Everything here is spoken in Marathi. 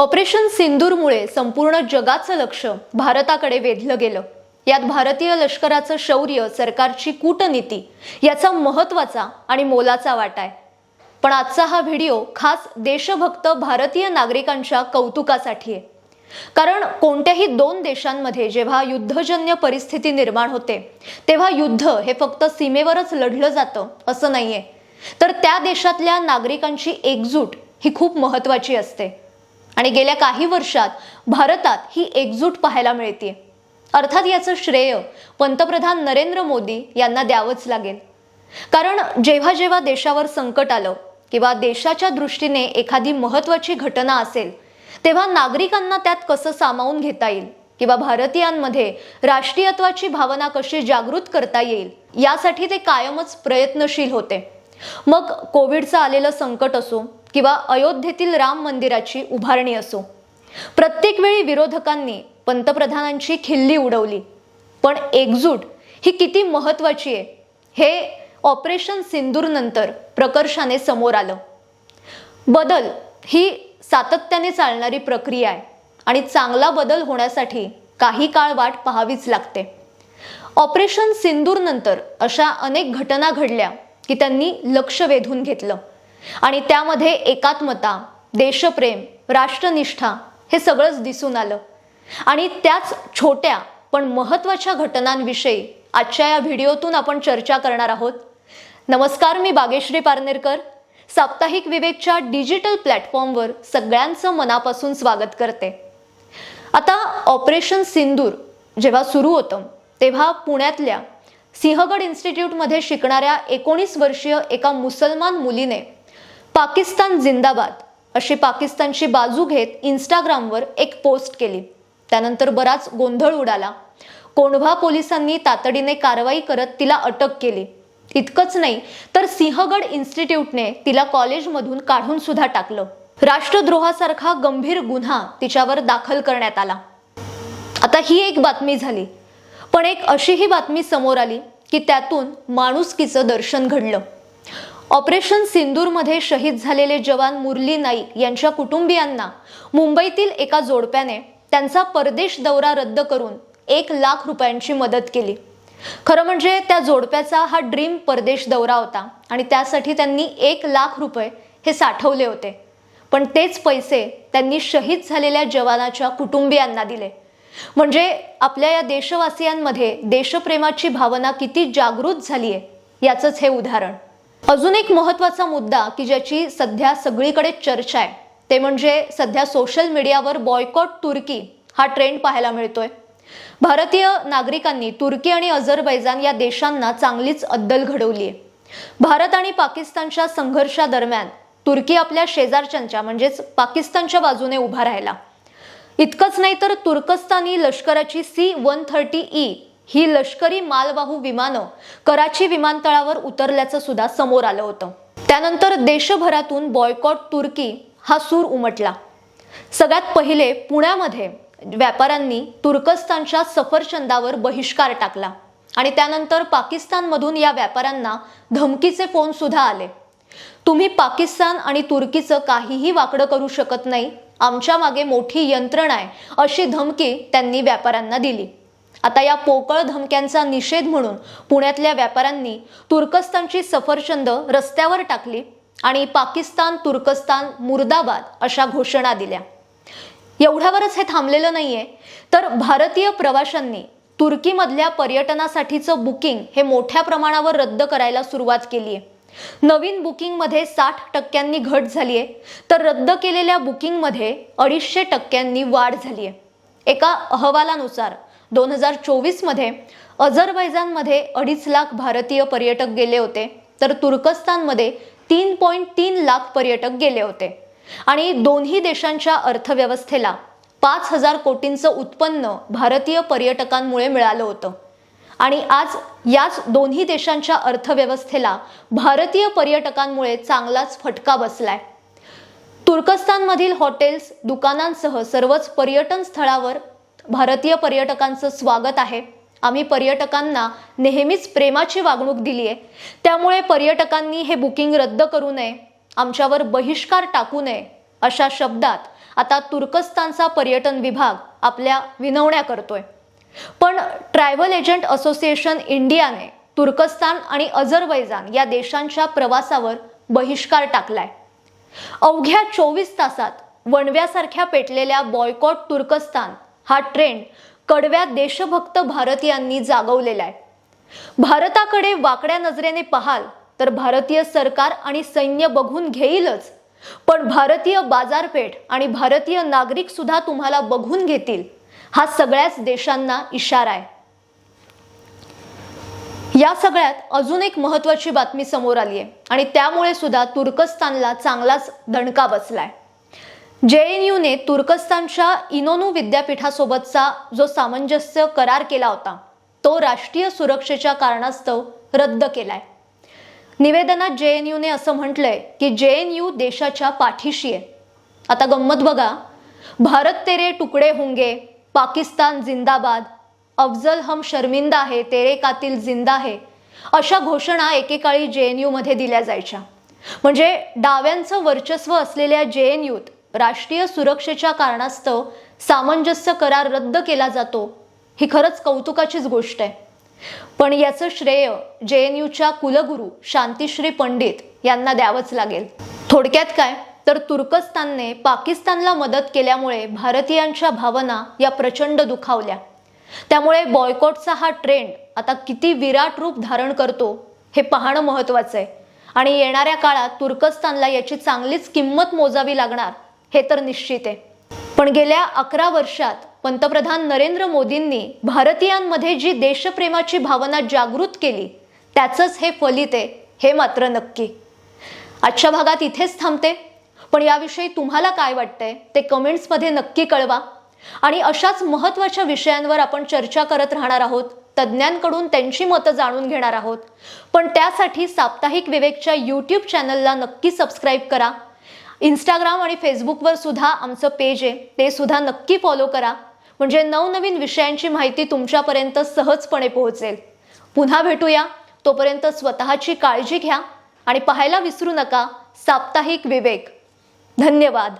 ऑपरेशन सिंदूरमुळे संपूर्ण जगाचं लक्ष भारताकडे वेधलं गेलं. यात भारतीय लष्कराचं शौर्य सरकारची कूटनीती याचा महत्त्वाचा आणि मोलाचा वाटा आहे. पण आजचा हा व्हिडिओ खास देशभक्त भारतीय नागरिकांच्या कौतुकासाठी आहे. कारण कोणत्याही दोन देशांमध्ये जेव्हा युद्धजन्य परिस्थिती निर्माण होते तेव्हा युद्ध हे फक्त सीमेवरच लढलं जातं असं नाहीये. तर त्या देशातल्या नागरिकांची एकजूट ही खूप महत्वाची असते. आणि गेल्या काही वर्षात भारतात ही एकजूट पाहायला मिळते. अर्थात याचं श्रेय पंतप्रधान नरेंद्र मोदी यांना द्यावंच लागेल. कारण जेव्हा जेव्हा देशावर संकट आलं किंवा देशाच्या दृष्टीने एखादी महत्वाची घटना असेल तेव्हा नागरिकांना त्यात कसं सामावून घेता येईल किंवा भारतीयांमध्ये राष्ट्रीयत्वाची भावना कशी जागृत करता येईल यासाठी ते कायमच प्रयत्नशील होते. मग कोविडचं आलेलं संकट असो किंवा अयोध्येतील राम मंदिराची उभारणी असो. प्रत्येक वेळी विरोधकांनी पंतप्रधानांची खिल्ली उडवली. पण एकजूट ही किती महत्वाची आहे हे ऑपरेशन सिंदूर नंतर प्रकर्षाने समोर आलं. बदल ही सातत्याने चालणारी प्रक्रिया आहे आणि चांगला बदल होण्यासाठी काही काळ वाट पाहावीच लागते. ऑपरेशन सिंदूर नंतर अशा अनेक घटना घडल्या की त्यांनी लक्ष वेधून घेतलं. आणि त्यामध्ये एकात्मता देशप्रेम राष्ट्रनिष्ठा हे सगळंच दिसून आलं. आणि त्याच छोट्या पण महत्त्वाच्या घटनांविषयी आजच्या या व्हिडिओतून आपण चर्चा करणार आहोत. नमस्कार मी बागेश्री पारनेरकर. साप्ताहिक विवेकच्या डिजिटल प्लॅटफॉर्मवर सगळ्यांचं मनापासून स्वागत करते. आता ऑपरेशन सिंदूर जेव्हा सुरू होतं तेव्हा पुण्यातल्या सिंहगड इन्स्टिट्यूटमध्ये शिकणाऱ्या एकोणीस वर्षीय एका मुसलमान मुलीने पाकिस्तान जिंदाबाद अशी पाकिस्तानची बाजू घेत इंस्टाग्रामवर एक पोस्ट केली. त्यानंतर बराच गोंधळ उडाला. कोंढवा पोलिसांनी तातडीने कारवाई करत तिला अटक केली. इतकंच नाही तर सिंहगड इन्स्टिट्यूटने तिला कॉलेजमधून काढून सुद्धा टाकलं. राष्ट्रद्रोहासारखा गंभीर गुन्हा तिच्यावर दाखल करण्यात आला. आता ही एक बातमी झाली. पण एक अशीही बातमी समोर आली की त्यातून माणुसकीचं दर्शन घडलं. ऑपरेशन सिंदूरमध्ये शहीद झालेले जवान मुरली नाईक यांच्या कुटुंबियांना मुंबईतील एका जोडप्याने त्यांचा परदेश दौरा रद्द करून एक लाख रुपयांची मदत केली. खरं म्हणजे त्या जोडप्याचा हा ड्रीम परदेश दौरा होता आणि त्यासाठी त्यांनी एक लाख रुपये हे साठवले होते. पण तेच पैसे त्यांनी शहीद झालेल्या जवानाच्या कुटुंबियांना दिले. म्हणजे आपल्या या देशवासियांमध्ये देशप्रेमाची भावना किती जागृत झाली आहे याचंच हे उदाहरण. अजून एक महत्त्वाचा मुद्दा की ज्याची सध्या सगळीकडे चर्चा आहे ते म्हणजे सध्या सोशल मीडियावर बॉयकॉट तुर्की हा ट्रेंड पाहायला मिळतोय. भारतीय नागरिकांनी तुर्की आणि अझरबैजान या देशांना चांगलीच अद्दल घडवली आहे. भारत आणि पाकिस्तानच्या संघर्षादरम्यान तुर्की आपल्या शेजारच्यांच्या म्हणजेच पाकिस्तानच्या बाजूने उभा राहिला. इतकंच नाही तर तुर्कस्तानी लष्कराची सी वन थर्टी ई ही लष्करी मालवाहू विमानं कराची विमानतळावर उतरल्याचं सुद्धा समोर आलं होतं. त्यानंतर देशभरातून बॉयकॉट तुर्की हा सूर उमटला. सगळ्यात पहिले पुण्यामध्ये व्यापाऱ्यांनी तुर्कस्तानच्या सफरचंदावर बहिष्कार टाकला आणि त्यानंतर पाकिस्तानमधून या व्यापाऱ्यांना धमकीचे फोन सुद्धा आले. तुम्ही पाकिस्तान आणि तुर्कीचं काहीही वाकडं करू शकत नाही आमच्या मागे मोठी यंत्रणा आहे अशी धमकी त्यांनी व्यापाऱ्यांना दिली. आता या पोकळ धमक्यांचा निषेध म्हणून पुण्यातल्या व्यापाऱ्यांनी तुर्कस्तानची सफरचंद रस्त्यावर टाकली आणि पाकिस्तान तुर्कस्तान मुर्दाबाद अशा घोषणा दिल्या. एवढ्यावरच हे थांबलेलं नाहीये. तर भारतीय प्रवाशांनी तुर्कीमधल्या पर्यटनासाठीचं बुकिंग हे मोठ्या प्रमाणावर रद्द करायला सुरुवात केली आहे नवीन बुकिंगमध्ये साठ टक्क्यांनी घट झाली आहे तर रद्द केलेल्या बुकिंगमध्ये अडीचशे टक्क्यांनी वाढ झाली आहे एका अहवालानुसार दोन हजार चोवीसमध्ये अझरबैजानमध्ये अडीच लाख भारतीय पर्यटक गेले होते तर तुर्कस्तानमध्ये तीन पॉईंट तीन लाख पर्यटक गेले होते. आणि दोन्ही देशांच्या अर्थव्यवस्थेला पाच हजार कोटींचं उत्पन्न भारतीय पर्यटकांमुळे मिळालं होतं. आणि आज याच दोन्ही देशांच्या अर्थव्यवस्थेला भारतीय पर्यटकांमुळे चांगलाच फटका बसलाय. तुर्कस्तानमधील हॉटेल्स दुकानांसह सर्वच पर्यटन स्थळावर भारतीय पर्यटकांचं स्वागत आहे. आम्ही पर्यटकांना नेहमीच प्रेमाची वागणूक दिली आहे. त्यामुळे पर्यटकांनी हे बुकिंग रद्द करू नये आमच्यावर बहिष्कार टाकू नये अशा शब्दात आता तुर्कस्तानचा पर्यटन विभाग आपल्या विनवण्या करतोय. पण ट्रॅव्हल एजंट असोसिएशन इंडियाने तुर्कस्तान आणि अझरबैजान या देशांच्या प्रवासावर बहिष्कार टाकलाय. अवघ्या चोवीस तासात वणव्यासारख्या पेटलेल्या बॉयकॉट तुर्कस्तान हा ट्रेंड कडव्या देशभक्त भारतीयांनी जागवलेला आहे. भारताकडे वाकड्या नजरेने पाहाल तर भारतीय सरकार आणि सैन्य बघून घेईलच. पण भारतीय बाजारपेठ आणि भारतीय नागरिक सुद्धा तुम्हाला बघून घेतील. हा सगळ्याच देशांना इशारा आहे. या सगळ्यात अजून एक महत्वाची बातमी समोर आली आहे आणि त्यामुळे सुद्धा तुर्कस्तानला चांगलाच दणका बसलाय. जे एन यूने तुर्कस्तानच्या इनोनू विद्यापीठासोबतचा जो सामंजस्य करार केला होता तो राष्ट्रीय सुरक्षेच्या कारणास्तव रद्द केलाय. निवेदनात जे एन यूने असं म्हटलंय की जे एन यू देशाच्या पाठीशी आहे. आता गंमत बघा. भारत तेरे तुकडे होंगे पाकिस्तान जिंदाबाद अफजल हम शर्मिंदा आहे तेरे कातील जिंदा आहे अशा घोषणा एकेकाळी जे एन यूमध्ये दिल्या जायच्या. म्हणजे डाव्यांचं वर्चस्व असलेल्या जे एन यूत राष्ट्रीय सुरक्षेच्या कारणास्तव सामंजस्य करार रद्द केला जातो ही खरंच कौतुकाचीच गोष्ट आहे. पण याचं श्रेय जे एन यूच्या कुलगुरू शांतिश्री पंडित यांना द्यावंच लागेल. थोडक्यात काय? तर तुर्कस्तानने पाकिस्तानला मदत केल्यामुळे भारतीयांच्या भावना या प्रचंड दुखावल्या. त्यामुळे बॉयकॉटचा हा ट्रेंड आता किती विराट रूप धारण करतो हे पाहणं महत्वाचं आहे. आणि येणाऱ्या काळात तुर्कस्तानला याची चांगलीच किंमत मोजावी लागणार हे तर निश्चित आहे. पण गेल्या अकरा वर्षात पंतप्रधान नरेंद्र मोदींनी भारतीयांमध्ये जी देशप्रेमाची भावना जागृत केली त्याचंच हे फलित आहे हे मात्र नक्की. आजच्या भागात इथेच थांबते. पण याविषयी तुम्हाला काय वाटतंय ते कमेंट्समध्ये नक्की कळवा. आणि अशाच महत्त्वाच्या विषयांवर आपण चर्चा करत राहणार आहोत. तज्ज्ञांकडून त्यांची मतं जाणून घेणार आहोत. पण त्यासाठी साप्ताहिक विवेकच्या यूट्यूब चॅनलला नक्की सबस्क्राईब करा. इंस्टाग्राम आणि फेसबुकवर सुद्धा आमचं पेज आहे. ते सुद्धा नक्की फॉलो करा. म्हणजे नवनवीन विषयांची माहिती तुमच्यापर्यंत सहजपणे पोहोचेल. पुन्हा भेटूया. तोपर्यंत स्वतःची काळजी घ्या आणि पाहायला विसरू नका. साप्ताहिक विवेक. धन्यवाद.